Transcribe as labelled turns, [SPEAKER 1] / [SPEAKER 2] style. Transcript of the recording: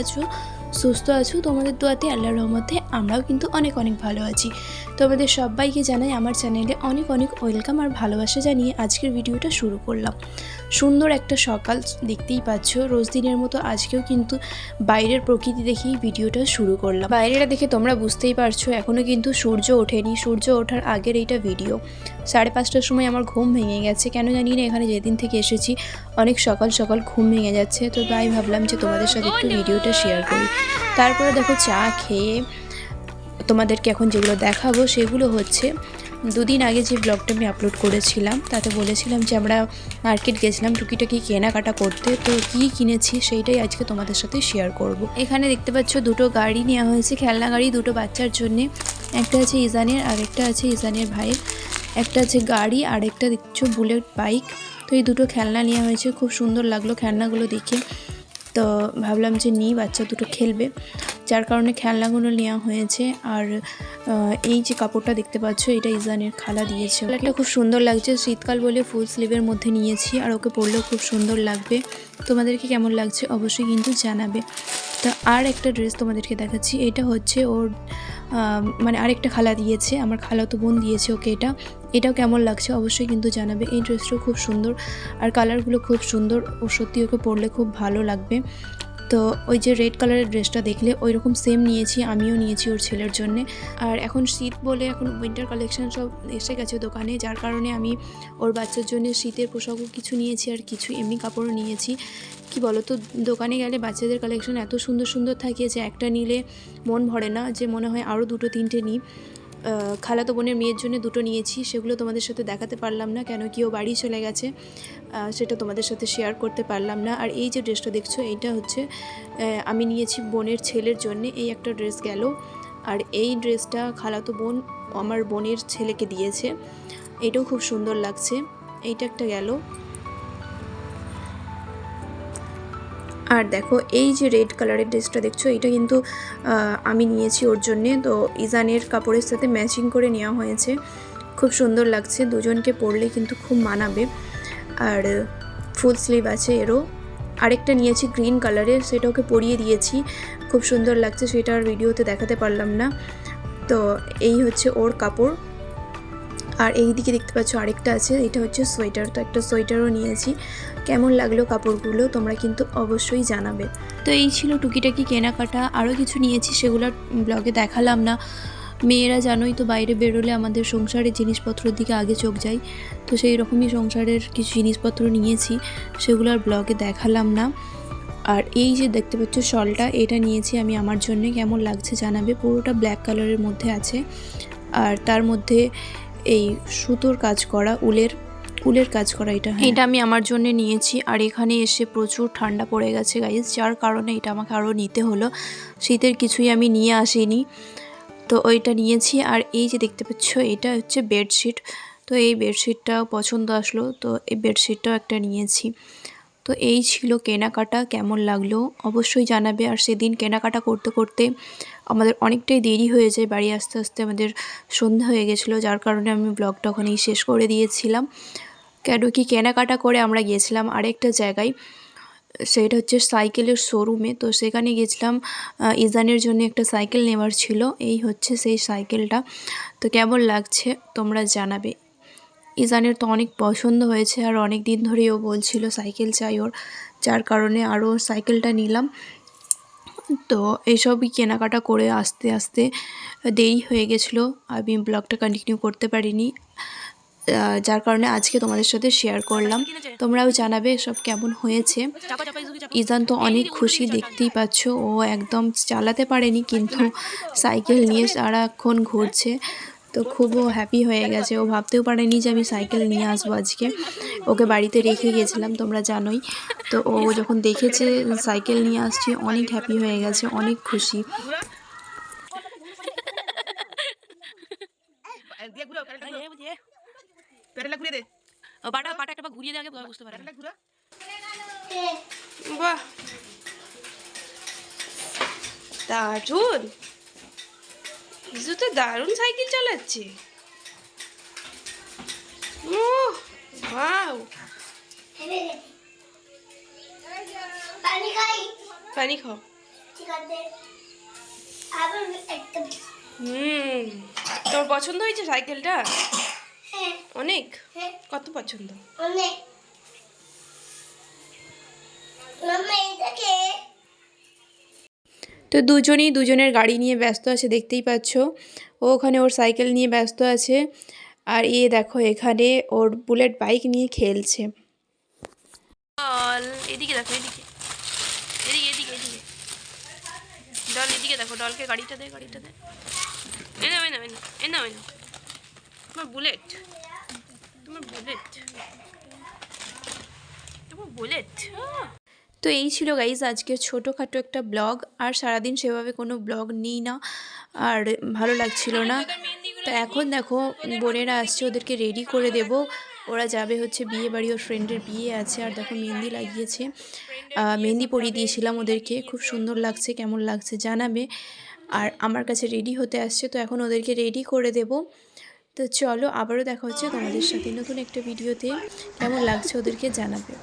[SPEAKER 1] আছো সুস্থ আছো তোমাদের দোয়াতে আল্লাহর রহমতে আমরাও কিন্তু অনেক অনেক ভালো আছি। তোমাদের সবাইকে জানাই আমার চ্যানেলে অনেক অনেক ওয়েলকাম আর ভালোবাসা জানিয়ে আজকের ভিডিওটা শুরু করলাম। সুন্দর একটা সকাল দেখতেই পাচ্ছ। রোজ দিনের মতো আজকেও কিন্তু বাইরের প্রকৃতি দেখেই ভিডিওটা শুরু করলাম। বাইরেটা দেখে তোমরা বুঝতেই পারছ এখনও কিন্তু সূর্য ওঠেনি। সূর্য ওঠার আগের এইটা ভিডিও। সাড়ে পাঁচটার সময় আমার ঘুম ভেঙে গেছে। কেন জানি না এখানে যেদিন থেকে এসেছি অনেক সকাল সকাল ঘুম ভেঙে যাচ্ছে। তো তাই ভাবলাম যে তোমাদের সাথে একটু ভিডিওটা শেয়ার করি। তারপরে দেখো চা খেয়ে তোমাদেরকে এখন যেগুলো দেখাবো, সেগুলো হচ্ছে, দুদিন আগে যে ব্লগটা আমি আপলোড করেছিলাম, তাতে বলেছিলাম যে আমরা মার্কেট গেছিলাম টুকিটাকি কেনাকাটা করতে, তো কী কিনেছি সেইটাই আজকে তোমাদের সাথে শেয়ার করব। এখানে দেখতে পাচ্ছ দুটো গাড়ি নেওয়া হয়েছে, খেলনা গাড়ি, দুটো বাচ্চার জন্যে। একটা আছে ইজানের আর একটা আছে ইজানের ভাইয়ের। একটা আছে গাড়ি আর একটা দেখছ বুলেট বাইক তো এই দুটো খেলনা নেওয়া হয়েছে, খুব সুন্দর লাগল খেলনাগুলো দেখে। তো ভাবলাম যে নিই, বাচ্চা দুটো খেলবে। যার কারণে খেলনাগুলো নেওয়া হয়েছে। আর এই যে কাপড়টা দেখতে পাচ্ছ, এটা ইজানের খালা দিয়েছে। একটা খুব সুন্দর লাগছে। শীতকাল বলে ফুল স্লিভের মধ্যে নিয়েছি, আর ওকে পরলেও খুব সুন্দর লাগবে। তোমাদেরকে কেমন লাগছে অবশ্যই কিন্তু জানাবে। তো আর একটা ড্রেস তোমাদেরকে দেখাচ্ছি, এটা হচ্ছে ওর মানে আরেকটা খালা দিয়েছে, আমার খালা তো বোন দিয়েছে ওকে এটা। এটাও কেমন লাগছে অবশ্যই কিন্তু জানাবে। এই ড্রেসটাও খুব সুন্দর, আর কালারগুলো খুব সুন্দর। ও সত্যি ওকে পরলে খুব ভালো লাগবে। তো ওই যে রেড কালারের ড্রেসটা দেখলে ওই রকম সেম নিয়েছি, আমিও নিয়েছি ওর ছেলের জন্যে। আর এখন শীত বলে এখন উইন্টার কালেকশন সব এসে গেছে দোকানে, যার কারণে আমি ওর বাচ্চার জন্য শীতের পোশাকও কিছু নিয়েছি আর কিছু এমনি কাপড়ও নিয়েছি। কি বলো তো দোকানে গেলে বাচ্চাদের কালেকশন এত সুন্দর সুন্দর থাকে যে একটা নিলে মন ভরে না, যে মনে হয় আরও দুটো তিনটে নিই। খালাতো বোনের মেয়ের জন্য দুটো নিয়েছি, সেগুলো তোমাদের সাথে দেখাতে পারলাম না কেন কি ও বাড়ি চলে গেছে সেটা তোমাদের সাথে শেয়ার করতে পারলাম না। আর এই যে ড্রেসটা দেখছ, এইটা হচ্ছে আমি নিয়েছি বোনের ছেলের জন্য, এই একটা ড্রেস গেল। আর এই ড্রেসটা খালাতো বোন আমার বোনের ছেলেকে দিয়েছে, এটাও খুব সুন্দর লাগছে। এইটা একটা গেল। আর দেখো, এই যে রেড কালারের ড্রেসটা দেখছ, এটা কিন্তু আমি নিয়েছি ওর জন্যে। তো ইজানের কাপড়ের সাথে ম্যাচিং করে নেওয়া হয়েছে। খুব সুন্দর লাগছে, দুজনকে পরলে কিন্তু খুব মানাবে। আর ফুল স্লিভ আছে এরও। আরেকটা নিয়েছি গ্রিন কালারের সেটা ওকে পরিয়ে দিয়েছি। খুব সুন্দর লাগছে, সেটা আর ভিডিওতে দেখাতে পারলাম না। তো এই হচ্ছে ওর কাপড়। আর এই দিকে দেখতে পাচ্ছ আরেকটা আছে, এটা হচ্ছে সোয়েটার। তো একটা সোয়েটারও নিয়েছি। কেমন লাগল কাপড়গুলো তোমরা কিন্তু অবশ্যই জানাবে। তো এই ছিল টুকিটাকি কেনাকাটা। আরও কিছু নিয়েছি সেগুলো ব্লগে দেখালাম না। মেয়েরা জানোই তো বাইরে বেরোলে আমাদের সংসারের জিনিসপত্রের দিকে আগে চোখ যায়। তো সেই রকমই সংসারের কিছু জিনিসপত্র নিয়েছি, সেগুলো আর ব্লগে দেখালাম না। আর এই যে দেখতে পাচ্ছ শলটা, এটা নিয়েছি আমি আমার জন্য। কেমন লাগছে জানাবে। পুরোটা ব্ল্যাক কালারের মধ্যে আছে। আর তার মধ্যে এই সুতোর কাজ করা, উলের উলের কাজ করা এটা এটা আমি আমার জন্য নিয়েছি আর এখানে এসে প্রচুর ঠান্ডা পড়ে গেছে গাইজ যার কারণে এটা আমাকে আরও নিতে হলো। শীতের কিছুই আমি নিয়ে আসিনি। তো ওইটা নিয়েছি আর এই যে দেখতে পাচ্ছ, এটা হচ্ছে বেডশিট তো এই বেডশিটটাও পছন্দ আসলো, তো এই বেডশিটটাও একটা নিয়েছি। তো এই ছিল কেনাকাটা, কেমন লাগল? অবশ্যই জানাবে। আর সেদিন কেনাকাটা করতে করতে আমাদের অনেকটাই দেরি হয়ে যায়, বাড়ি আসতে আসতে আমাদের সন্ধ্যা হয়ে গেছিল, যার কারণে আমি ব্লগটা ওখানেই শেষ করে দিয়েছিলাম। কেন কি কেনাকাটা করে আমরা গিয়েছিলাম আরেকটা জায়গায়, সেটা হচ্ছে সাইকেলের শোরুমে তো সেখানে গেছিলাম ইজানের জন্য একটা সাইকেল নেওয়ার ছিল, এই হচ্ছে সেই সাইকেলটা। তো কেমন লাগছে তোমরা জানাবে। ইজানের তো অনেক পছন্দ হয়েছে আর অনেক দিন ধরেই ও বলছিল সাইকেল চাই ওর। যার কারণে আরও সাইকেলটা নিলাম। তো এইসবই কেনাকাটা করে আস্তে আস্তে দেরি হয়ে গেছিল। আমি ব্লগটা কন্টিনিউ করতে পারিনি। যার কারণে আজকে তোমাদের সাথে শেয়ার করলাম। তোমরাও জানাবে সব কেমন হয়েছে। ইজান তো অনেক খুশি দেখতেই পাচ্ছ। ও একদম চালাতে পারেনি, কিন্তু সাইকেল নিয়ে সারাক্ষণ ঘুরছে। তো খুব ও হ্যাপি হয়ে গেছে। ও ভাবতেও পারেনি যে আমি সাইকেল নিয়ে আসব আজকে। ওকে বাড়িতে রেখে গেছিলাম তোমরা জানোই। তো ও যখন দেখেছে সাইকেল নিয়ে আসছি অনেক হ্যাপি হয়ে গেছে অনেক খুশি।
[SPEAKER 2] একটা ঘুরিয়ে দিয়ে আগে বুঝতে বাহ। দারুণ। ইজু তো দারুণ সাইকেল চালাচ্ছে। ও ওয়াও।
[SPEAKER 3] পানি
[SPEAKER 2] খাও। হুম তোর পছন্দ হয়েছে সাইকেলটা? অনেক? কত পছন্দ?
[SPEAKER 3] অনেক।
[SPEAKER 1] তো দুজনেই দুজনের গাড়ি নিয়ে ব্যস্ত আছে, দেখতেই পাচ্ছ। ও ওখানে ওর সাইকেল নিয়ে ব্যস্ত আছে আর এ দেখো এখানে ওর বুলেট বাইক নিয়ে খেলছে।
[SPEAKER 2] এদিকে দেখো, এদিকে। এদিকে এদিকে এদিকে। ডল, এদিকে দেখো, ডলকে তোমার বুলেট তোমার বুলেট। তোমার বুলেট।
[SPEAKER 1] তো এই ছিল গাইজ আজকের ছোটোখাটো একটা ব্লগ আর সারাদিন সেভাবে কোনো ব্লগ নিই না। আর ভালো লাগছিল না। তো এখন দেখো বোনেরা আসছে, ওদেরকে রেডি করে দেব। ওরা যাবে হচ্ছে বিয়ে বাড়ি, ওর ফ্রেন্ডের বিয়ে আছে। আর দেখো মেহেন্দি লাগিয়েছে। মেহেন্দি পরিয়ে দিয়েছিলাম ওদেরকে। খুব সুন্দর লাগছে, কেমন লাগছে জানাবে। আর আমার কাছে রেডি হতে আসছে, তো এখন ওদেরকে রেডি করে দেব। তো চলো আবারও দেখা হচ্ছে তোমাদের সাথে নতুন একটা ভিডিওতে কেমন লাগছে ওদেরকে জানাবে।